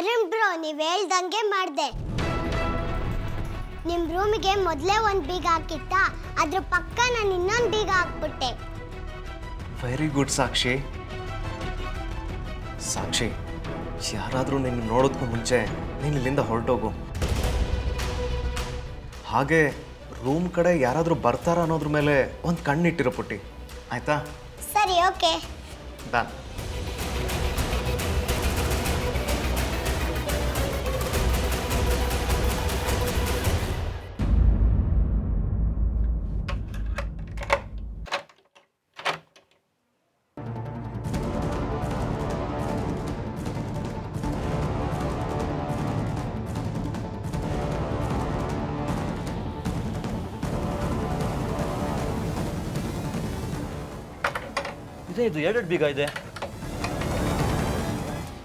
Arun bro ನೀವ್ ಹೇಳ್ದಂಗೆ ಮಾಡ್ದೆ. ನಿಮ್ ರೂಮಿಗೆ ಮೊದಲೇ ಒಂದ್ ಬೀಗ ಹಾಕಿತ್ತ? ಅದ್ರ ಪಕ್ಕ ನಾನು ಇನ್ನೊಂದ್ ಬೀಗ ಹಾಕ್ಬಿಟ್ಟೆ. ವೆರಿ ಗುಡ್ ಸಾಕ್ಷಿ. ಸಾಕ್ಷಿ ಯಾರಾದರೂ ನಿನ್ನ ನೋಡೋದಕ್ಕೂ ಮುಂಚೆ ನೀನು ಇಲ್ಲಿಂದ ಹೊರಟೋಗು. ಹಾಗೆ ರೂಮ್ ಕಡೆ ಯಾರಾದರೂ ಬರ್ತಾರ ಅನ್ನೋದ್ರ ಮೇಲೆ ಒಂದು ಕಣ್ಣಿಟ್ಟಿರೋ ಪುಟ್ಟಿ. ಆಯ್ತಾ? ಸರಿ ಓಕೆ ಡನ್ ಇದೇ ಇದು ಎರಡೆರಡು ಬೀಗ ಇದೆ.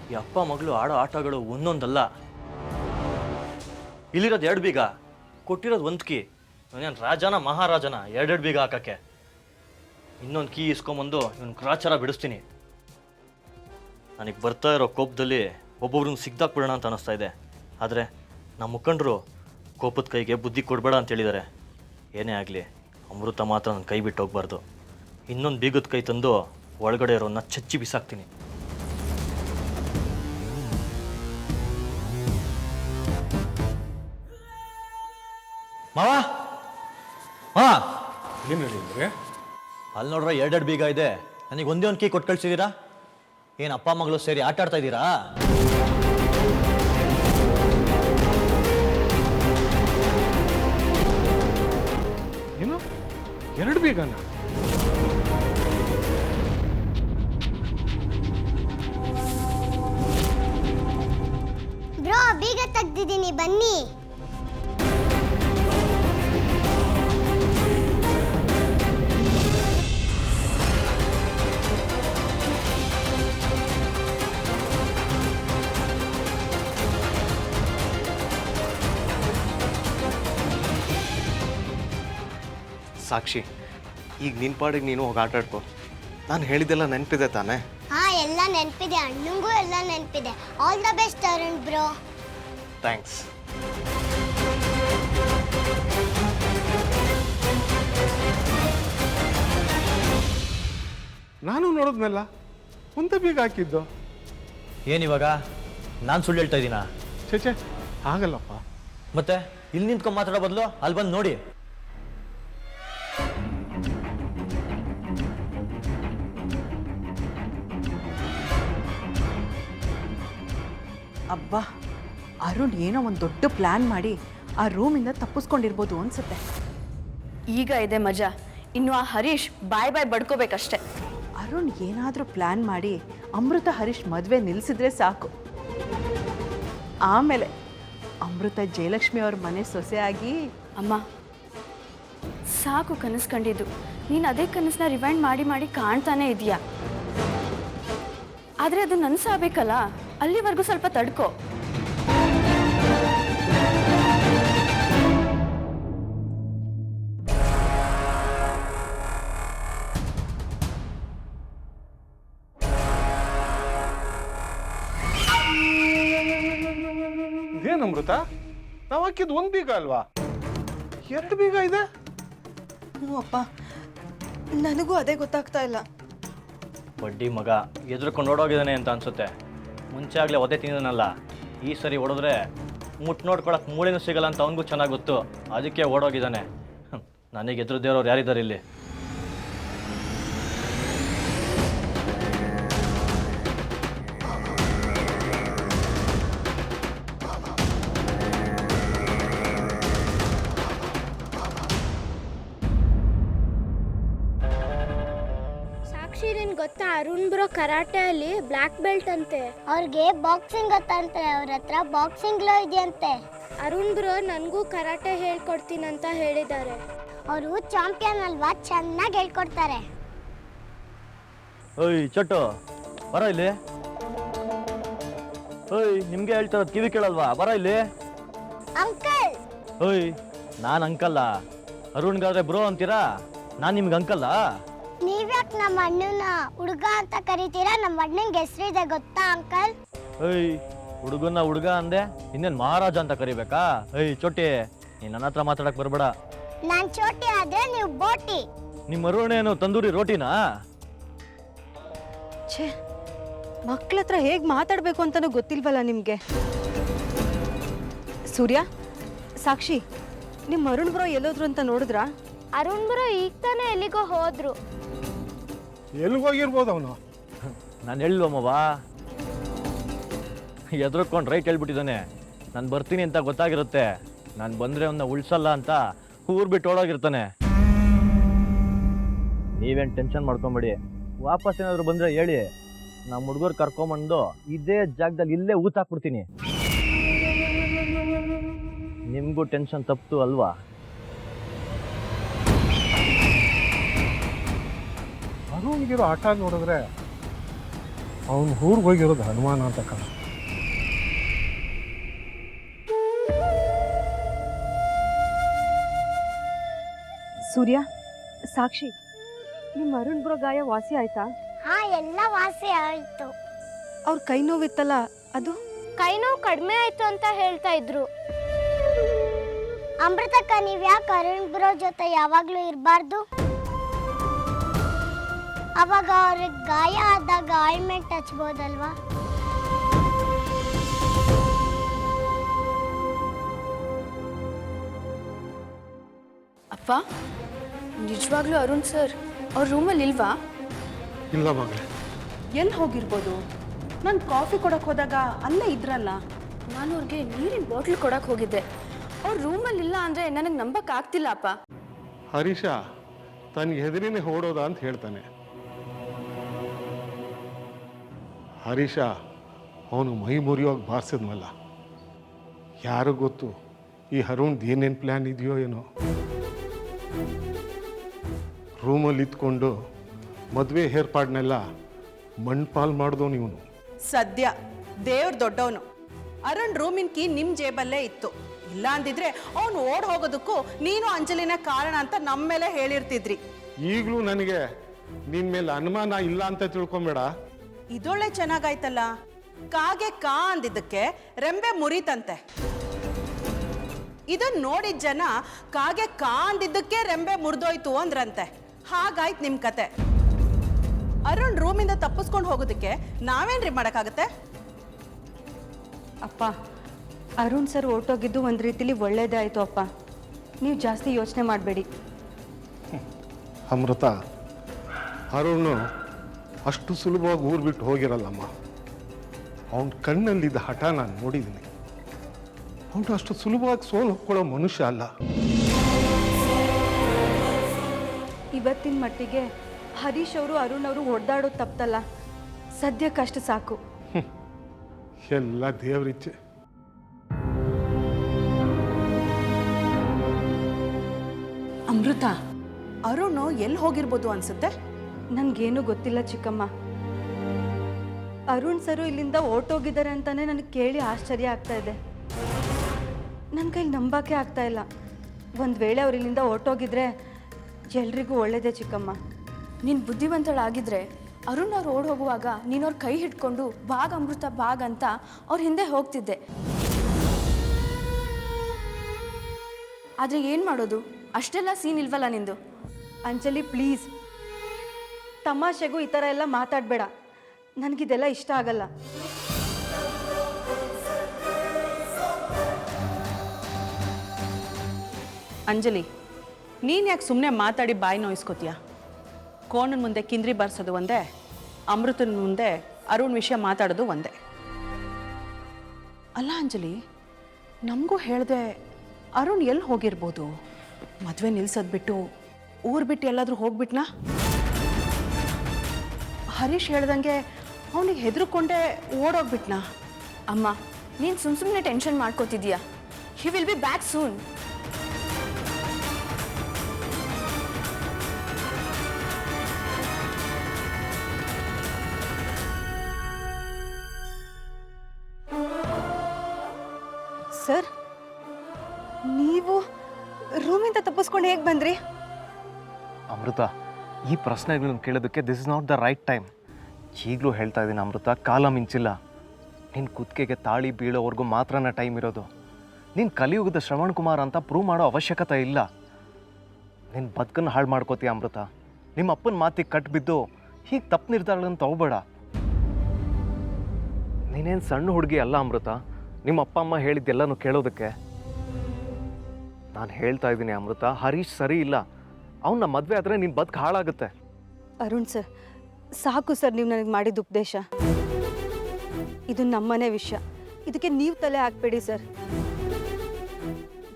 ಈ ಅಪ್ಪ ಮಗಳು ಆಡೋ ಆಟಗಳು ಒಂದೊಂದಲ್ಲ. ಇಲ್ಲಿರೋದು ಎರಡು ಬೀಗ, ಕೊಟ್ಟಿರೋದು ಒಂದು ಕೀ. ಇವನೇನು ರಾಜನ, ಮಹಾರಾಜನ, ಎರಡೆರಡು ಬೀಗ ಹಾಕಕ್ಕೆ. ಇನ್ನೊಂದು ಕೀ ಇಸ್ಕೊಂಬಂದು ಇವನು ಕ್ರಾಚಾರ ಬಿಡಿಸ್ತೀನಿ. ನನಗೆ ಬರ್ತಾ ಇರೋ ಕೋಪದಲ್ಲಿ ಒಬ್ಬೊಬ್ರನ್ನ ಸಿಗ್ದಾಕ್ಬಿಡೋಣ ಅಂತ ಅನಿಸ್ತಾ ಇದೆ. ಆದರೆ ನಮ್ಮ ಮುಖಂಡರು ಕೋಪದ ಕೈಗೆ ಬುದ್ಧಿ ಕೊಡಬೇಡ ಅಂತ ಹೇಳಿದ್ದಾರೆ ಏನೇ ಆಗಲಿ, ಅಮೃತ ಮಾತ್ರ ನನ್ನ ಕೈ ಬಿಟ್ಟು ಹೋಗ್ಬಾರ್ದು. ಇನ್ನೊಂದು ಬೀಗದ ಕೈ ತಂದು ಒಳಗಡೆ ಇರೋನ್ನ ಚಚ್ಚಿ ಬಿಸಾಕ್ತೀನಿ. ಮಾವ? ಹಾ ಏನು ಹೇಳಿದ್ರೆ ಅಲ್ಲಿ ನೋಡ್ರ ಎರಡೆರಡು ಬೀಗ ಇದೆ. ನನಗೆ ಒಂದೇ ಒಂದು ಕೀ ಕೊಟ್ಟು ಕಳ್ಸಿದ್ದೀರಾ ಏನು ಅಪ್ಪ ಮಗಳು ಸೇರಿ ಆಟ ಆಡ್ತಾ ಇದ್ದೀರಾ? ಏನು? ಎರಡು ಬೇಗನ? ಬ್ರೋ ಬೀಗ ತೆಗ್ದಿದ್ದೀನಿ, ಬನ್ನಿ. ಸಾಕ್ಷಿ, ಈಗ ನಿನ್ನ ಪಾಡಿಗೆ ನೀನು ಹೋಗಿ ಆಟಾಡ್ಕೋ. ನಾನು ಹೇಳಿದ್ದೆಲ್ಲ ನೆನಪಿದೆ ತಾನೇ? ಹಾ ಎಲ್ಲ ನೆನಪಿದೆ ಅಣ್ಣಂಗೂ ಎಲ್ಲ ನೆನಪಿದೆ. All the best Arun bro thanks ನಾನು ನೋಡಿದ್ನಲ್ಲ ಒಂದೇ ಬೇಗ ಹಾಕಿದ್ದು. ಏನಿವಾಗ? ನಾನು ಸುಳ್ಳು ಹೇಳ್ತಾ ಇದ್ದೀನಾ ಛೇ ಛೇ ಆಗಲ್ಲಪ್ಪ. ಮತ್ತೆ ಇಲ್ಲಿ ನಿಂತ್ಕೊಂಡು ಮಾತಾಡೋ ಬದಲು ಅಲ್ಲಿ ಬಂದು ನೋಡಿ. ಅಬ್ಬಾ ಅರುಣ್ ಏನೋ ಒಂದು ದೊಡ್ಡ ಪ್ಲ್ಯಾನ್ ಮಾಡಿ ಆ ರೂಮಿಂದ ತಪ್ಪಿಸ್ಕೊಂಡಿರ್ಬೋದು ಅನ್ಸುತ್ತೆ. ಈಗ ಇದೆ ಮಜಾ. ಇನ್ನು ಆ ಹರೀಶ್ ಬಾಯ್ ಬಾಯ್ ಬಡ್ಕೋಬೇಕಷ್ಟೆ. ಅರುಣ್ ಏನಾದರೂ ಪ್ಲ್ಯಾನ್ ಮಾಡಿ ಅಮೃತ ಹರೀಶ್ ಮದುವೆ ನಿಲ್ಲಿಸಿದ್ರೆ ಸಾಕು. ಆಮೇಲೆ ಅಮೃತ ಜಯಲಕ್ಷ್ಮಿ ಅವ್ರ ಮನೆ ಸೊಸೆಯಾಗಿ ಅಮ್ಮ ಸಾಕು ಕನಸು ಕಂಡಿದ್ದು. ನೀನು ಅದೇ ಕನಸನ್ನ ರಿವೈಂಡ್ ಮಾಡಿ ಮಾಡಿ ಕಾಣ್ತಾನೆ ಇದೆಯಾ. ಆದರೆ ಅದು ನನ್ಸಾಗಬೇಕಲ್ಲ? ಅಲ್ಲಿವರೆಗೂ ಸ್ವಲ್ಪ ತಡ್ಕೋ. ಇದೇನು ಅಮೃತ? ನಾವು ಹಾಕಿದ್ದು ಒಂದು ಬೀಗ ಅಲ್ವಾ? ಎರಡು ಬೀಗ ಇದೆ? ಹ್ಞೂ ಅಪ್ಪ. ನನಗೂ ಅದೇ ಗೊತ್ತಾಗ್ತಾ ಇಲ್ಲ. ಬಡ್ಡಿ ಮಗ ಎದುರ್ಕೊಂಡು ಓಡೋಗಿದ್ದಾನೆ ಅಂತ ಅನ್ಸುತ್ತೆ. ಮುಂಚೆ ಆಗಲೇ ಒದೆ ತಿಂದನಲ್ಲ ಈ ಸರಿ ಹೊಡೆದ್ರೆ ಮುಟ್ ನೋಡ್ಕೊಳಕ್ ಮೂಳೆನೂ ಸಿಗಲ್ಲ ಅಂತ ಅವನಿಗೂ ಚೆನ್ನಾಗಿ ಗೊತ್ತು. ಅದಕ್ಕೆ ಓಡೋಗಿದ್ದಾನೆ. ನನಗೆ ಎದುರು ದೇವ್ರವ್ರು ಯಾರಿದ್ದಾರೆ ಇಲ್ಲಿ? ಬ್ಲ್ಯಾಕ್ ಬೆಲ್ಟ್ ಅಂತೆ. ಅವ್ರಿಗೆ ಬಾಕ್ಸಿಂಗ್ ಗೊತ್ತಂತೆ ಅವ್ರ ಹತ್ರ ಬಾಕ್ಸಿಂಗ್ ಲೋ ಇದೆಯಂತೆ. ಅರುಣ್ ಬ್ರೋ ನನಗೂ ಕರಾಟೆ ಹೇಳ್ಕೊಡ್ತೀನಂತ ಹೇಳಿದ್ದಾರೆ. ಅವರು ಚಾಂಪಿಯನ್ ಅಲ್ವಾ ಚೆನ್ನಾಗಿ ಹೇಳ್ಕೊಡ್ತಾರೆ. ಓಯ್ ಚಟ್ಟು ಬರ ಇಲ್ಲಿ. ಓಯ್ ನಿಮ್ಗೆ ಹೇಳ್ತಾ ಇರೋದು ಕಿವಿ ಕೇಳಲ್ವಾ ಬರ ಇಲ್ಲಿ. ಅಂಕಲ್! ಓಯ್ ನಾನು ಅಂಕಲ್ಲ. ಅರುಣ್ಗಾದ್ರೆ ಬ್ರೋ ಅಂತೀರಾ? ನಾನು ನಿಮ್ಗೆ ಅಂಕಲ್ಲ? ನೀವ್ಯಾಕೆ ನಮ್ಮ ಅಣ್ಣನ ಹುಡುಗ ಅಂತ ಕರಿತೀರಾ? ನಮ್ಮ ಅಣ್ಣಂಗೆ ಹೆಸರಿದೆ ಗೊತ್ತಾ ಅಂಕಲ್? ಐ ಹುಡುಗನ ಹುಡುಗ ಅಂದೆ ಇನ್ನೇನು ಮಹಾರಾಜ ಅಂತ ಕರಿಬೇಕಾ? ಏಯ್ ಚೋಟಿ ನೀ ನನ್ನ ಹತ್ರ ಮಾತಾಡಕ್ ಬರಬೇಡ. ನಾನ್ ಚೋಟಿ ಆದ್ರೆ ನೀವು ಬೋಟಿ. ನಿಮ್ಮ ಅರುಣೇನು ತಂದೂರಿ ರೋಟಿನಾ? ಛೇ ಮಕ್ಳ ಹತ್ರ ಹೇಗೆ ಮಾತಾಡಬೇಕು ಅಂತಲೂ ಗೊತ್ತಿಲ್ವಲ್ಲ ನಿಮಗೆ? ಸೂರ್ಯ ಸಾಕ್ಷಿ ನಿಮ್ ಅರುಣ್ ಬ್ರೋ ಎಲ್ಲೋದ್ರು ಅಂತ ನೋಡಿದ್ರಾ? ಅರುಣ್ ಬರೋ ಈಗ ತಾನೇ ಎಲ್ಲಿಗೋ ಹೋದ್ರು. ಎಲ್ಲಿಗೋಗಿರ್ಬೋದು ಅವನು. ನಾನು ಹೇಳಿಲ್ವಮ್ಮವ ಎದ್ರಕೊಂಡು ರೈಟ್ ಹೇಳ್ಬಿಟ್ಟಿದ್ದಾನೆ. ನಾನು ಬರ್ತೀನಿ ಅಂತ ಗೊತ್ತಾಗಿರುತ್ತೆ. ನಾನು ಬಂದರೆ ಅವನ್ನ ಉಳಿಸಲ್ಲ ಅಂತ ಊರು ಬಿಟ್ಟು ಓಡೋಗಿರ್ತಾನೆ. ನೀವೇನು ಟೆನ್ಷನ್ ಮಾಡ್ಕೊಂಬಿಡಿ. ವಾಪಸ್ ಏನಾದರೂ ಬಂದರೆ ಹೇಳಿ. ನಮ್ಮ ಹುಡುಗರು ಕರ್ಕೊಂಬಂದು ಇದೇ ಜಾಗದಲ್ಲಿ ಇಲ್ಲೇ ಊತಾಕ್ಬಿಡ್ತೀನಿ ನಿಮಗೂ ಟೆನ್ಷನ್ ತಪ್ಪಿತು ಅಲ್ವಾ? ಅರುಣ್ಗಿರೋ ಆಟ ನೋಡಿದ್ರೆ ಅವನು ಊರಿಗೆ ಹೋಗಿರೋದು ಹನುಮಾನ ಅಂತ ಕಾಣ ಸೂರ್ಯ ಸಾಕ್ಷಿ ನಿಮ್ಮ ಅರುಣ್ ಬ್ರೋ ಗಾಯ ವಾಸಿ ಆಯ್ತಾ? ಹಾ ಎಲ್ಲ ವಾಸಿ ಆಯ್ತು. ಅವ್ರ ಕೈ ನೋವಿತ್ತಲ್ಲ ಅದು? ಕೈ ನೋವು ಕಡಿಮೆ ಆಯ್ತು ಅಂತ ಹೇಳ್ತಾ ಇದ್ರು. ಅಮೃತಕ್ಕ ನೀವ್ ಯಾಕೆ ಅರುಣ್ ಬ್ರೋ ಜೊತೆ ಯಾವಾಗ್ಲೂ ಇರಬಾರ್ದು? ಅವಾಗ ಅವ್ರಿಗೆ ಗಾಯ ಆದಾಗ ಆಯಿಲ್ಮೆಂಟ್ ಹಚ್ಬೋದಲ್ವಾ? ಅಪ್ಪ ನಿಜವಾಗ್ಲೂ ಅರುಣ್ ಸರ್ ಅವ್ರ ರೂಮಲ್ಲಿ ಇಲ್ವಾ? ಇಲ್ಲ ಮಗಳೇ. ಎಲ್ಲಿ ಹೋಗಿರ್ಬೋದು? ನಾನು ಕಾಫಿ ಕೊಡಕ್ಕೆ ಹೋದಾಗ ಅಲ್ಲೇ ಇದ್ರಲ್ಲ. ನಾನು ಅವ್ರಿಗೆ ನೀರಿನ ಬಾಟ್ಲ್ ಕೊಡಕ್ಕೆ ಹೋಗಿದ್ದೆ. ಅವ್ರ ರೂಮಲ್ಲಿ ಇಲ್ಲ ಅಂದರೆ ನನಗೆ ನಂಬಕ್ ಆಗ್ತಿಲ್ಲ ಅಪ್ಪ. ಹರೀಶ ತನ್ನ ಹೆದರಿನೇ ಓಡೋದ ಅಂತ ಹೇಳ್ತಾನೆ. ಹರೀಶ ಅವನು ಮೈ ಮುರಿಯೋಗಿ ಬಾರಿಸಿದ್ನಲ್ಲ. ಯಾರು ಗೊತ್ತು ಈ ಅರುಣ್ದು ಏನೇನು ಪ್ಲ್ಯಾನ್ ಇದೆಯೋ ಏನೋ. ರೂಮಲ್ಲಿ ಇದ್ಕೊಂಡು ಮದುವೆ ಏರ್ಪಾಡ್ನೆಲ್ಲ ಮಣ್ಪಾಲ್ ಮಾಡ್ದೋನು ಇವನು. ಸದ್ಯ ದೇವ್ರ ದೊಡ್ಡವನು. ಅರುಣ್ ರೂಮಿನ ಕೀ ನಿಮ್ಮ ಜೇಬಲ್ಲೇ ಇತ್ತು. ಇಲ್ಲ ಅಂದಿದ್ರೆ ಅವನು ಓಡ್ ಹೋಗೋದಕ್ಕೂ ನೀನು ಅಂಜಲಿನ ಕಾರಣ ಅಂತ ನಮ್ಮ ಮೇಲೆ ಹೇಳಿರ್ತಿದ್ರಿ. ಈಗಲೂ ನನಗೆ ನಿನ್ನ ಮೇಲೆ ಅನುಮಾನ ಇಲ್ಲ ಅಂತ ತಿಳ್ಕೊಂಬೇಡ. ಇದೊಳ್ಳೆ ಚೆನ್ನಾಗಾಯ್ತಲ್ಲ? ಕಾಗೆ ಕಾ ಅಂದಿದ್ದಕ್ಕೆ ರೆಂಬೆ ಮುರಿತಂತೆ. ಇದನ್ನ ನೋಡಿದ ಜನ ಕಾಗೆ ಕಾ ಅಂದಿದ್ದಕ್ಕೆ ರೆಂಬೆ ಮುರಿದೋಯ್ತು ಅಂದ್ರಂತೆ. ಹಾಗಾಯ್ತು ನಿಮ್ಮ ಕತೆ. ಅರುಣ್ ರೂಮಿಂದ ತಪ್ಪಿಸ್ಕೊಂಡು ಹೋಗೋದಕ್ಕೆ ನಾವೇನ್ರಿ ಮಾಡೋಕ್ಕಾಗತ್ತೆ? ಅಪ್ಪ ಅರುಣ್ ಸರ್ ಹೊರ್ಟೋಗಿದ್ದು ಒಂದು ರೀತಿಲಿ ಒಳ್ಳೇದೇ ಆಯಿತು ಅಪ್ಪ. ನೀವು ಜಾಸ್ತಿ ಯೋಚನೆ ಮಾಡಬೇಡಿ. ಅಮೃತ ಅರುಣ್ ಅಷ್ಟು ಸುಲಭವಾಗಿ ಊರು ಬಿಟ್ಟು ಹೋಗಿರಲ್ಲಮ್ಮ. ಅವನ ಕಣ್ಣಲ್ಲಿದ್ದ ಹಠ ನಾನು ನೋಡಿದ್ದೀನಿ ಅವನು ಅಷ್ಟು ಸುಲಭವಾಗಿ ಸೋಲು ಹೊಕ್ಕೊಳ್ಳೋ ಮನುಷ್ಯ ಅಲ್ಲ. ಇವತ್ತಿನ ಮಟ್ಟಿಗೆ ಹರೀಶ್ ಅವರು ಅರುಣ್ ಅವರು ಹೊಡೆದಾಡೋದು ತಪ್ಪಲ್ಲ ಸದ್ಯಕ್ಕಷ್ಟು ಸಾಕು. ಎಲ್ಲ ದೇವರಿಚ್ಛೆ ಅಮೃತ ಅರುಣ್ ಎಲ್ಲಿ ಹೋಗಿರ್ಬೋದು ಅನ್ಸುತ್ತೆ? ನನಗೇನು ಗೊತ್ತಿಲ್ಲ ಚಿಕ್ಕಮ್ಮ. ಅರುಣ್ ಸರು ಇಲ್ಲಿಂದ ಓಟೋಗಿದ್ದಾರೆ ಅಂತಾನೆ ನನಗೆ ಕೇಳಿ ಆಶ್ಚರ್ಯ ಆಗ್ತಾ ಇದೆ. ನನ್ನ ಕೈಲಿ ನಂಬಕ್ಕೆ ಆಗ್ತಾ ಇಲ್ಲ. ಒಂದು ವೇಳೆ ಅವ್ರು ಇಲ್ಲಿಂದ ಓಟೋಗಿದ್ರೆ ಎಲ್ರಿಗೂ ಒಳ್ಳೇದೇ ಚಿಕ್ಕಮ್ಮ. ನೀನು ಬುದ್ಧಿವಂತಳಾಗಿದ್ರೆ ಅರುಣ್ ಅವ್ರು ಓಡ್ ಹೋಗುವಾಗ ನೀನು ಅವ್ರ ಕೈ ಹಿಡ್ಕೊಂಡು ಭಾಗ ಅಮೃತ ಭಾಗ ಅಂತ ಅವ್ರ ಹಿಂದೆ ಹೋಗ್ತಿದ್ದೆ. ಆದರೆ ಏನು ಮಾಡೋದು? ಅಷ್ಟೆಲ್ಲ ಸೀನ್ ಇಲ್ವಲ್ಲ ನಿಂದು? ಅಂಜಲಿ ಪ್ಲೀಸ್. ತಮಾಷೆಗೂ ಈ ಥರ ಎಲ್ಲ ಮಾತಾಡಬೇಡ. ನನಗಿದೆಲ್ಲ ಇಷ್ಟ ಆಗಲ್ಲ. ಅಂಜಲಿ, ನೀನು ಯಾಕೆ ಸುಮ್ಮನೆ ಮಾತಾಡಿ ಬಾಯಿ ನೋಯಿಸ್ಕೋತೀಯ? ಕೋಣನ ಮುಂದೆ ಕಿಂದ್ರಿ ಬಾರಿಸೋದು ಒಂದೇ, ಅಮೃತನ ಮುಂದೆ ಅರುಣ್ ವಿಷಯ ಮಾತಾಡೋದು ಒಂದೇ. ಅಲ್ಲ ಅಂಜಲಿ, ನಮಗೂ ಹೇಳಿದೆ ಅರುಣ್ ಎಲ್ಲಿ ಹೋಗಿರ್ಬೋದು? ಮದುವೆ ನಿಲ್ಸೋದು ಬಿಟ್ಟು ಊರು ಬಿಟ್ಟು ಎಲ್ಲಾದರೂ ಹೋಗ್ಬಿಟ್ನಾ? ಹರೀಶ್ ಹೇಳ್ದಂಗೆ ಅವನಿಗೆ ಹೆದರ್ಕೊಂಡೆ ಓಡೋಗ್ಬಿಟ್ನಾ? ಅಮ್ಮ ನೀನು ಸುಮ್ ಸುಮ್ಮನೆ tension ಮಾಡ್ಕೋತಿದ್ದೀಯಾ he will be back soon sir ನೀವು ರೂಮಿಂದ ತಪ್ಪಿಸ್ಕೊಂಡು ಹೇಗೆ ಬಂದ್ರಿ? ಅಮೃತ ಈ ಪ್ರಶ್ನೆಗಳನ್ನು ಕೇಳೋದಕ್ಕೆ this is not the right time ಈಗಲೂ ಹೇಳ್ತಾ ಇದ್ದೀನಿ ಅಮೃತ, ಕಾಲ ಮಿಂಚಿಲ್ಲ. ನಿನ್ನ ಕುತ್ತಿಗೆಗೆ ತಾಳಿ ಬೀಳೋವರೆಗೂ ಮಾತ್ರನೇ ಟೈಮ್ ಇರೋದು. ನೀನು ಕಲಿಯುಗದ ಶ್ರವಣ್ ಕುಮಾರ್ ಅಂತ ಪ್ರೂವ್ ಮಾಡೋ ಅವಶ್ಯಕತೆ ಇಲ್ಲ. ನಿನ್ನ ಬದುಕನ್ನು ಹಾಳು ಮಾಡ್ಕೋತೀಯ ಅಮೃತ? ನಿಮ್ಮ ಅಪ್ಪನ ಮಾತಿಗೆ ಕಟ್ಬಿದ್ದು ಹೀಗೆ ತಪ್ಪು ನಿರ್ಧಾರಗಳನ್ನು ತಗೋಬೇಡ. ನೀನೇನು ಸಣ್ಣ ಹುಡುಗಿ ಅಲ್ಲ ಅಮೃತ? ನಿಮ್ಮ ಅಪ್ಪ, ಅಮ್ಮ ಹೇಳಿದ್ದೆಲ್ಲನೂ ಕೇಳೋದಕ್ಕೆ? ನಾನು ಹೇಳ್ತಾ ಇದ್ದೀನಿ ಅಮೃತ, ಹರೀಶ್ ಸರಿ ಇಲ್ಲ. ಅವನ ಮದುವೆ ಆದರೆ ನಿನ್ನ ಬದುಕು ಹಾಳಾಗುತ್ತೆ. ಅರುಣ್ ಸರ್, ಸಾಕು ಸರ್ ನೀವು ನನಗೆ ಮಾಡಿದ ಉಪದೇಶ. ಇದು ನಮ್ಮನೆ ವಿಷಯ. ಇದಕ್ಕೆ ನೀವು ತಲೆ ಹಾಕ್ಬೇಡಿ ಸರ್.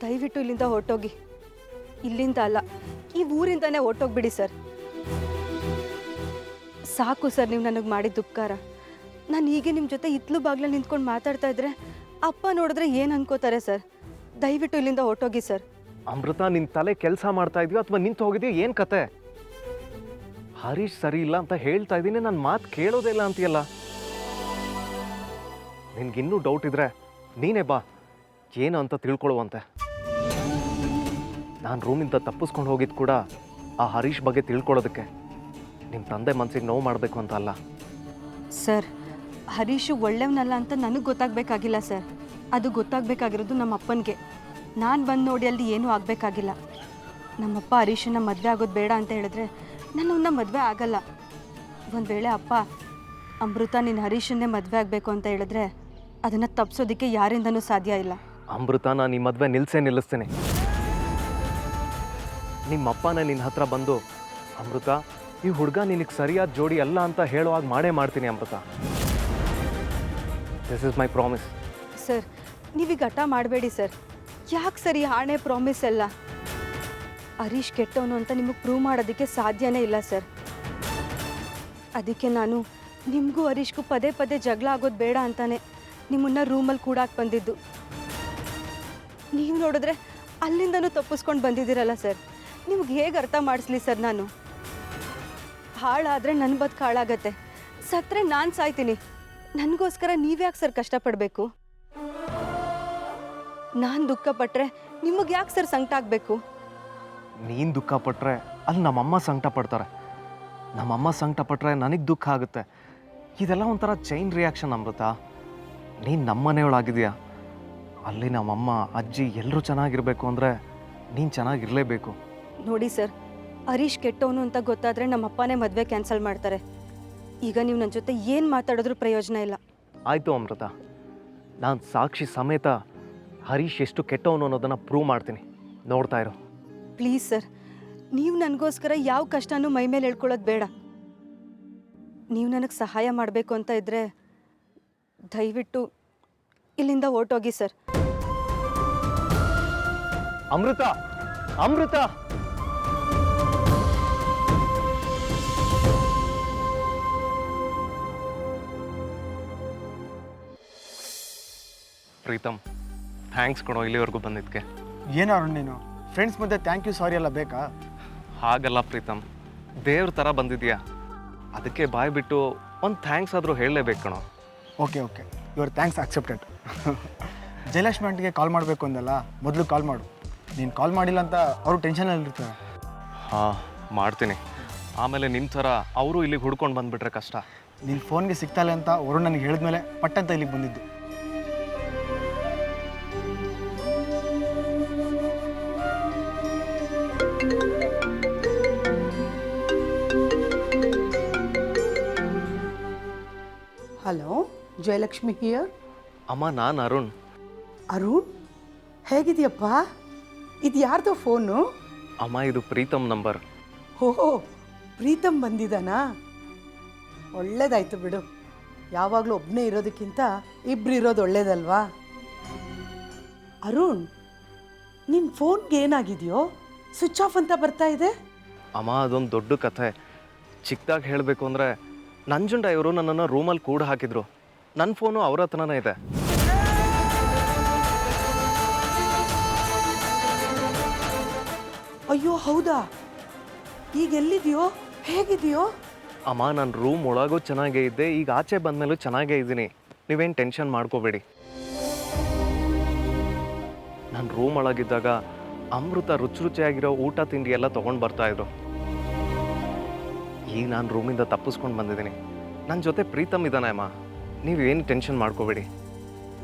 ದಯವಿಟ್ಟು ಇಲ್ಲಿಂದ ಹೊರಟೋಗಿ. ಇಲ್ಲಿಂದ ಅಲ್ಲ, ಈ ಊರಿಂದನೇ ಹೊರಟೋಗ್ಬಿಡಿ ಸರ್. ಸಾಕು ಸರ್ ನೀವು ನನಗೆ ಮಾಡಿದ ಉಪಕಾರ. ನಾನು ಹೀಗೆ ನಿಮ್ಮ ಜೊತೆ ಇತ್ಲು ಬಾಗ್ಲಲ್ಲಿ ನಿಂತ್ಕೊಂಡು ಮಾತಾಡ್ತಾ ಇದ್ರೆ ಅಪ್ಪ ನೋಡಿದ್ರೆ ಏನು ಅನ್ಕೋತಾರೆ ಸರ್? ದಯವಿಟ್ಟು ಇಲ್ಲಿಂದ ಹೊರಟೋಗಿ ಸರ್. ಅಮೃತ ನಿನ್ನ ತಲೆ ಕೆಲಸ ಮಾಡ್ತಾ ಇದೆಯೋ ಅಥವಾ ನಿಂತು ಹೋಗಿದೆಯೋ ಏನು ಕತೆ? ಹರೀಶ್ ಸರಿ ಇಲ್ಲ ಅಂತ ಹೇಳ್ತಾ ಇದ್ದೀನಿ ನನ್ನ ಮಾತು ಕೇಳೋದೇ ಇಲ್ಲ ಅಂತೀಯಲ್ಲ. ನಿನ್ಗಿನ್ನೂ ಡೌಟ್ ಇದ್ರೆ ನೀನೇ ಬಾ, ಏನು ಅಂತ ತಿಳ್ಕೊಳ್ಳುವಂತೆ ನಾನು ರೂಮಿಂದ ತಪ್ಪಿಸ್ಕೊಂಡು ಹೋಗಿದ್ದು ಕೂಡ ಆ ಹರೀಶ್ ಬಗ್ಗೆ ತಿಳ್ಕೊಳ್ಳೋದಕ್ಕೆ ನಿಮ್ಮ ತಂದೆ ಮನಸ್ಸಿಗೆ ನೋವು ಮಾಡಬೇಕು ಅಂತ ಅಲ್ಲ. ಸರ್, ಹರೀಶು ಒಳ್ಳೆಯವನಲ್ಲ ಅಂತ ನನಗೆ ಗೊತ್ತಾಗಬೇಕಾಗಿಲ್ಲ ಸರ್. ಅದು ಗೊತ್ತಾಗಬೇಕಾಗಿರೋದು ನಮ್ಮ ಅಪ್ಪನಿಗೆ ನಾನು ಬಂದು ನೋಡಿ ಅಲ್ಲಿ ಏನೂ ಆಗಬೇಕಾಗಿಲ್ಲ. ನಮ್ಮಪ್ಪ ಹರೀಶನ ಮದುವೆ ಆಗೋದು ಬೇಡ ಅಂತ ಹೇಳಿದ್ರೆ ನಾನು ಅವನ್ನ ಮದುವೆ ಆಗಲ್ಲ. ಒಂದು ವೇಳೆ ಅಪ್ಪ ಅಮೃತ ನಿನ್ನ ಹರೀಶನ್ನೇ ಮದುವೆ ಆಗಬೇಕು ಅಂತ ಹೇಳಿದ್ರೆ ಅದನ್ನು ತಪ್ಪಿಸೋದಕ್ಕೆ ಯಾರಿಂದನೂ ಸಾಧ್ಯ ಇಲ್ಲ. ಅಮೃತ ನಾನು ಈ ಮದುವೆ ನಿಲ್ಸೇ ನಿಲ್ಲಿಸ್ತೀನಿ. ನಿಮ್ಮಪ್ಪನೇ ನಿನ್ನ ಹತ್ರ ಬಂದು ಅಮೃತ ಈ ಹುಡುಗ ನಿನಗೆ ಸರಿಯಾದ ಜೋಡಿ ಅಲ್ಲ ಅಂತ ಹೇಳುವಾಗ ಮಾಡೇ ಮಾಡ್ತೀನಿ Amrita. This is my promise sir ನೀವೀಗ ಹಠ ಮಾಡಬೇಡಿ ಸರ್. ಯಾಕೆ ಸರಿ ಆಣೆ ಪ್ರಾಮಿಸ್ ಎಲ್ಲ? ಹರೀಶ್ ಕೆಟ್ಟವನು ಅಂತ ನಿಮಗೆ ಪ್ರೂವ್ ಮಾಡೋದಕ್ಕೆ ಸಾಧ್ಯನೇ ಇಲ್ಲ ಸರ್ ಅದಕ್ಕೆ ನಾನು ನಿಮಗೂ ಹರೀಶ್ಗೂ ಪದೇ ಪದೇ ಜಗಳ ಆಗೋದು ಬೇಡ ಅಂತಾನೆ ನಿಮ್ಮನ್ನ ರೂಮಲ್ಲಿ ಕೂಡಾಕ್ ಬಂದಿದ್ದು. ನೀವು ನೋಡಿದ್ರೆ ಅಲ್ಲಿಂದನೂ ತಪ್ಪಿಸ್ಕೊಂಡು ಬಂದಿದ್ದೀರಲ್ಲ ಸರ್ ನಿಮ್ಗೆ ಹೇಗೆ ಅರ್ಥ ಮಾಡಿಸ್ಲಿ ಸರ್ ನಾನು? ಹಾಳಾದರೆ ನನ್ನ ಬದುಕು ಹಾಳಾಗತ್ತೆ. ಸತ್ತರೆ ನಾನು ಸಾಯ್ತೀನಿ. ನನಗೋಸ್ಕರ ನೀವ್ಯಾಕೆ ಸರ್ ಕಷ್ಟಪಡಬೇಕು? ನಾನು ದುಃಖ ಪಟ್ರೆ ನಿಮಗೆ ಯಾಕೆ ಸರ್ ಸಂಕಟ ಆಗಬೇಕು? ನೀನು ದುಃಖ ಪಟ್ರೆ ಅಲ್ಲಿ ನಮ್ಮಮ್ಮ ಸಂಕಟ ಪಡ್ತಾರೆ. ನಮ್ಮಮ್ಮ ಸಂಕಟ ಪಟ್ರೆ ನನಗೆ ದುಃಖ ಆಗುತ್ತೆ. ಇದೆಲ್ಲ ಒಂಥರ ಚೈನ್ ರಿಯಾಕ್ಷನ್ ಅಮೃತ. ನೀನು ನಮ್ಮನೆಯೊಳಾಗಿದ್ಯಾ? ಅಲ್ಲಿ ನಮ್ಮಮ್ಮ ಅಜ್ಜಿ ಎಲ್ಲರೂ ಚೆನ್ನಾಗಿರಬೇಕು ಅಂದರೆ ನೀನು ಚೆನ್ನಾಗಿರಲೇಬೇಕು. ನೋಡಿ ಸರ್ ಹರೀಶ್ ಕೆಟ್ಟವನು ಅಂತ ಗೊತ್ತಾದರೆ ನಮ್ಮ ಅಪ್ಪನೇ ಮದುವೆ ಕ್ಯಾನ್ಸಲ್ ಮಾಡ್ತಾರೆ. ಈಗ ನೀವು ನನ್ನ ಜೊತೆ ಏನು ಮಾತಾಡಿದ್ರೂ ಪ್ರಯೋಜನ ಇಲ್ಲ. ಆಯಿತು ಅಮೃತ. ನಾನು ಸಾಕ್ಷಿ ಸಮೇತ ಹರೀಶ್ ಎಷ್ಟು ಕೆಟ್ಟವನು ಅನ್ನೋದನ್ನು ಪ್ರೂವ್ ಮಾಡ್ತೀನಿ. ನೋಡ್ತಾ ಇರೋ. ಪ್ಲೀಸ್ ಸರ್ ನೀವು ನನಗೋಸ್ಕರ ಯಾವ ಕಷ್ಟನೂ ಮೈ ಮೇಲೆ ಹೇಳ್ಕೊಳ್ಳೋದು ಬೇಡ. ನೀವು ನನಗೆ ಸಹಾಯ ಮಾಡಬೇಕು ಅಂತ ಇದ್ದರೆ ದಯವಿಟ್ಟು ಇಲ್ಲಿಂದ ಓಟೋಗಿ ಸರ್ ಅಮೃತ! ಅಮೃತ! ಪ್ರೀತಮ್. ಥ್ಯಾಂಕ್ಸ್ ಕೊಡೋ ಇಲ್ಲಿವರೆಗೂ ಬಂದಿದ್ದಕ್ಕೆ. ಏನು ಅರುಣ್ ನೀನು? ಫ್ರೆಂಡ್ಸ್ ಮುಂದೆ ಥ್ಯಾಂಕ್ ಯು ಸಾರಿ ಎಲ್ಲ ಬೇಕಾ? ಹಾಗಲ್ಲ ಪ್ರೀತಮ್. ದೇವ್ರ ಥರ ಬಂದಿದ್ಯಾ ಅದಕ್ಕೆ ಬಾಯ್ ಬಿಟ್ಟು ಒಂದು ಥ್ಯಾಂಕ್ಸ್ ಆದರೂ ಹೇಳಲೇಬೇಕು ಕಣೋ. Okay okay your thanks accepted Jayalakshmi ಆಂಟಿಗೆ call ಮಾಡಬೇಕು ಅಂದಲ್ಲ ಮೊದಲು ಕಾಲ್ ಮಾಡು. ನೀನು ಕಾಲ್ ಮಾಡಿಲ್ಲ ಅಂತ ಅವರು ಟೆನ್ಷನಲ್ಲಿರ್ತಾರೆ ಹಾಂ ಮಾಡ್ತೀನಿ. ಆಮೇಲೆ ನಿಮ್ಮ ಥರ ಅವರು ಇಲ್ಲಿಗೆ ಹುಡ್ಕೊಂಡು ಬಂದುಬಿಟ್ರೆ ಕಷ್ಟ. ನಿನ್ನ ಫೋನ್ಗೆ ಸಿಗ್ತಾಳೆ ಅಂತ ಅವರು ನನಗೆ ಹೇಳಿದ್ಮೇಲೆ ಪಟ್ಟಂತ ಇಲ್ಲಿಗೆ ಬಂದಿದ್ದು. ಹಲೋ ಜಯಲಕ್ಷ್ಮಿ ಹಿಯರ್ ಅಮ್ಮ ನಾನು ಅರುಣ್. ಅರುಣ್? ಹೇಗಿದೆಯಪ್ಪ? ಇದು ಯಾರ್ದೋ ಫೋನು? ಅಮ್ಮ ಇದು ಪ್ರೀತಮ್ ನಂಬರ್. ಓಹೋ ಪ್ರೀತಮ್ ಬಂದಿದ್ದಾನಾ? ಒಳ್ಳೇದಾಯ್ತು ಬಿಡು. ಯಾವಾಗಲೂ ಒಬ್ಬನೇ ಇರೋದಕ್ಕಿಂತ ಇಬ್ರು ಇರೋದು ಒಳ್ಳೇದಲ್ವಾ? ಅರುಣ್ ನಿನ್ನ ಫೋನ್ಗೆ ಏನಾಗಿದೆಯೋ? ಸ್ವಿಚ್ ಆಫ್ ಅಂತ ಬರ್ತಾ ಇದೆ? ಅಮ್ಮ ಅದೊಂದು ದೊಡ್ಡ ಕಥೆ. ಚಿಕ್ಕದಾಗಿ ಹೇಳಬೇಕು ಅಂದರೆ ನಂಜುಂಡ ಇವರು ನನ್ನನ್ನು ರೂಮಲ್ಲಿ ಕೂಡ ಹಾಕಿದ್ರು. ನನ್ನ ಫೋನು ಅವ್ರ ಹತ್ರನೇ ಇದೆ. ಅಯ್ಯೋ ಹೌದಾ? ಈಗ ಎಲ್ಲಿದೆಯೋ? ಹೇಗಿದೆಯೋ? ಅಮ್ಮ ನನ್ನ ರೂಮ್ ಒಳಗೂ ಚೆನ್ನಾಗೇ ಇದ್ದೆ ಈಗ ಆಚೆ ಬಂದಮೇಲೂ ಚೆನ್ನಾಗೇ ಇದ್ದೀನಿ. ನೀವೇನು ಟೆನ್ಷನ್ ಮಾಡ್ಕೋಬೇಡಿ. ನನ್ನ ರೂಮ್ ಒಳಗಿದ್ದಾಗ ಅಮೃತ ರುಚಿ ರುಚಿಯಾಗಿರೋ ಊಟ ತಿಂಡಿ ಎಲ್ಲ ತೊಗೊಂಡು ಬರ್ತಾಯಿದ್ರು ಈಗ ನಾನು ರೂಮಿಂದ ತಪ್ಪಿಸ್ಕೊಂಡು ಬಂದಿದ್ದೀನಿ. ನನ್ನ ಜೊತೆ ಪ್ರೀತಮ್ ಇದ್ದಾನೆ ಅಮ್ಮ. ನೀವು ಏನು ಟೆನ್ಷನ್ ಮಾಡ್ಕೋಬೇಡಿ.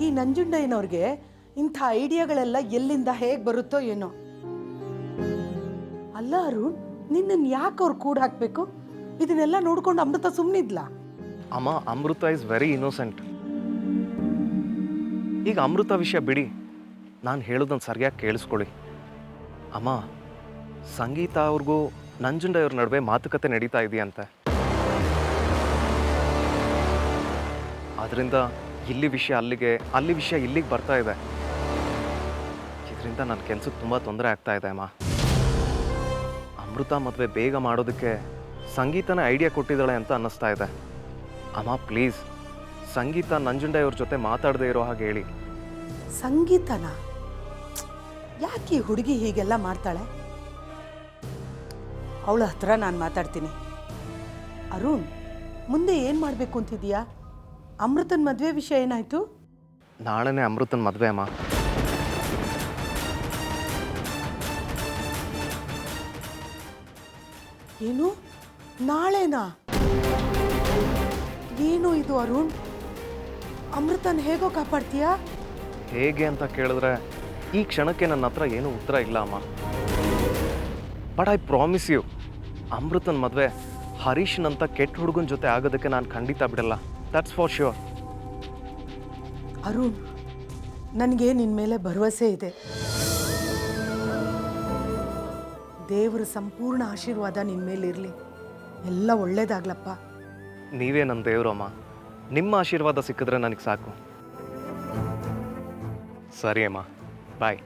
ಈ ನಂಜುಂಡಯ್ಯನವ್ರಿಗೆ ಇಂಥ ಐಡಿಯಾಗಳೆಲ್ಲ ಎಲ್ಲಿಂದ ಹೇಗೆ ಬರುತ್ತೋ ಏನೋ. ಅಲ್ಲ ಅರುಣ್ ನಿನ್ನನ್ನು ಯಾಕೆ ಅವ್ರು ಕೂಡ ಹಾಕಬೇಕು? ಇದನ್ನೆಲ್ಲ ನೋಡ್ಕೊಂಡು ಅಮೃತ ಸುಮ್ಮನಿದ್ಲ ಅಮ್ಮ ಅಮೃತ ಇಸ್ ವೆರಿ ಇನ್ನೋಸೆಂಟ್ ಈಗ ಅಮೃತ ವಿಷಯ ಬಿಡಿ. ನಾನು ಹೇಳೋದನ್ನು ಸರಿಯಾಗಿ ಕೇಳಿಸ್ಕೊಳ್ಳಿ. ಅಮ್ಮ ಸಂಗೀತ ಅವ್ರಿಗೂ ನಂಜುಂಡಯ್ಯವ್ರ ನಡುವೆ ಮಾತುಕತೆ ನಡೀತಾ ಇದೆಯಂತೆ. ಅದರಿಂದ ಇಲ್ಲಿ ವಿಷಯ ಅಲ್ಲಿಗೆ, ಅಲ್ಲಿ ವಿಷಯ ಇಲ್ಲಿಗೆ ಬರ್ತಾ ಇದೆ. ಇದರಿಂದ ನನ್ನ ಕೆಲ್ಸಕ್ಕೆ ತುಂಬ ತೊಂದರೆ ಆಗ್ತಾ ಇದೆ, ಅಮ್ಮ. ಅಮೃತ ಮದುವೆ ಬೇಗ ಮಾಡೋದಕ್ಕೆ ಸಂಗೀತನ ಐಡಿಯಾ ಕೊಟ್ಟಿದ್ದಾಳೆ ಅಂತ ಅನ್ನಿಸ್ತಾ ಇದೆ. ಅಮ್ಮ, ಪ್ಲೀಸ್, ಸಂಗೀತ ನಂಜುಂಡಯ್ಯವ್ರ ಜೊತೆ ಮಾತಾಡದೇ ಇರೋ ಹಾಗೆ ಹೇಳಿ. ಸಂಗೀತನ? ಯಾಕೆ ಹುಡುಗಿ ಹೀಗೆಲ್ಲ ಮಾಡ್ತಾಳೆ? ಅವಳ ಹತ್ರ ನಾನು ಮಾತಾಡ್ತೀನಿ. ಅರುಣ್ ಮುಂದೆ ಏನು ಮಾಡಬೇಕು ಅಂತಿದೀಯಾ ಅಮೃತನ ಮದುವೆ ವಿಷಯ ಏನಾಯಿತು? ನಾಳೆನೇ ಅಮೃತನ ಮದುವೆ ಅಮ್ಮ. ಏನು? ನಾಳೆನಾ? ಏನು ಇದು ಅರುಣ್? ಅಮೃತನ್ ಹೇಗೋ ಕಾಪಾಡ್ತೀಯಾ? ಹೇಗೆ ಅಂತ ಕೇಳಿದ್ರೆ ಈ ಕ್ಷಣಕ್ಕೆ ನನ್ನ ಹತ್ರ ಏನು ಉತ್ತರ ಇಲ್ಲ ಅಮ್ಮ. ಬಟ್ ಐ ಪ್ರಾಮಿಸ್ ಯು ಅಮೃತನ ಮದುವೆ ಹರೀಶ್ನಂತ ಕೆಟ್ಟ ಹುಡುಗನ ಜೊತೆ ಆಗೋದಕ್ಕೆ ನಾನು ಖಂಡಿತ ಬಿಡಲ್ಲ. ದಟ್ಸ್ ಫಾರ್ ಶ್ಯೂರ್ ಅರುಣ್ ನನಗೆ ನಿನ್ನ ಮೇಲೆ ಭರವಸೆ ಇದೆ. ದೇವರ ಸಂಪೂರ್ಣ ಆಶೀರ್ವಾದ ನಿನ್ನ ಮೇಲೆ ಇರಲಿ. ಎಲ್ಲ ಒಳ್ಳೇದಾಗ್ಲಪ್ಪ. ನೀವೇ ನನ್ನ ದೇವರಮ್ಮ ನಿಮ್ಮ ಆಶೀರ್ವಾದ ಸಿಕ್ಕಿದ್ರೆ ನನಗೆ ಸಾಕು. ಸರಿ ಅಮ್ಮ. ಬಾಯ್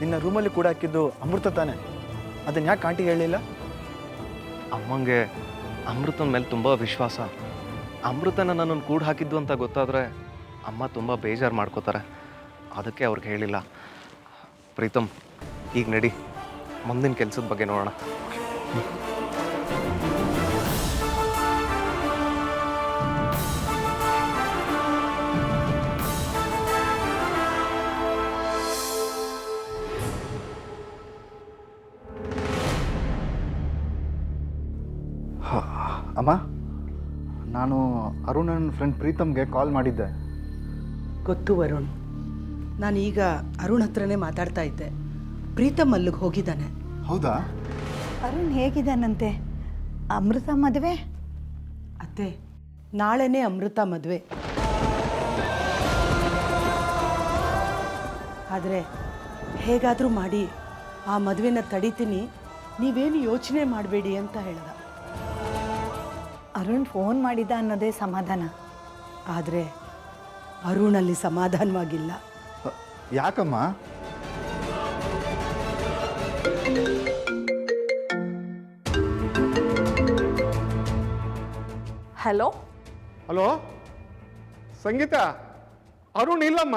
ನಿನ್ನ ರೂಮಲ್ಲಿ ಕೂಡ ಹಾಕಿದ್ದು ಅಮೃತ ತಾನೆ. ಅದನ್ನ ಯಾಕೆ ಆಂಟಿ ಹೇಳಿಲ್ಲ ಅಮ್ಮಂಗೆ ಅಮೃತನ ಮೇಲೆ ತುಂಬ ವಿಶ್ವಾಸ. ಅಮೃತನ ನನ್ನನ್ನು ಕೂಡ ಹಾಕಿದ್ದು ಅಂತ ಗೊತ್ತಾದರೆ ಅಮ್ಮ ತುಂಬ ಬೇಜಾರು ಮಾಡ್ಕೋತಾರೆ. ಅದಕ್ಕೆ ಅವ್ರಿಗೆ ಹೇಳಿಲ್ಲ. ಪ್ರೀತಮ್, ಈಗ ನಡಿ. ಮುಂದಿನ ಕೆಲಸದ ಬಗ್ಗೆ ನೋಡೋಣ. ಅಮ್ಮ ನಾನು ಅರುಣ್ ನನ್ನ ಫ್ರೆಂಡ್ ಪ್ರೀತಮ್ಗೆ ಕಾಲ್ ಮಾಡಿದ್ದೆ. ಗೊತ್ತು ವರುಣ್ ನಾನು ಈಗ ಅರುಣ್ ಹತ್ರನೇ ಮಾತಾಡ್ತಾ ಇದ್ದೆ. ಪ್ರೀತಮ್ ಅಲ್ಲಿಗೆ ಹೋಗಿದ್ದಾನೆ. ಹೌದಾ? ಅರುಣ್ ಹೇಗಿದ್ದಾನಂತೆ? ಅಮೃತ ಮದುವೆ? ಅತ್ತೆ ನಾಳೆನೇ ಅಮೃತ ಮದುವೆ. ಆದರೆ ಹೇಗಾದರೂ ಮಾಡಿ ಆ ಮದುವೆನ ತಡಿತೀನಿ ನೀವೇನು ಯೋಚನೆ ಮಾಡಬೇಡಿ ಅಂತ ಹೇಳ್ದ. ಅರುಣ್ ಫೋನ್ ಮಾಡಿದ ಅನ್ನೋದೇ ಸಮಾಧಾನ. ಆದರೆ ಅರುಣಲ್ಲಿ ಸಮಾಧಾನವಾಗಿಲ್ಲ. ಯಾಕಮ್ಮ? ಹಲೋ? ಹಲೋ? ಸಂಗೀತ? ಅರುಣ್ ಇಲ್ಲಮ್ಮ?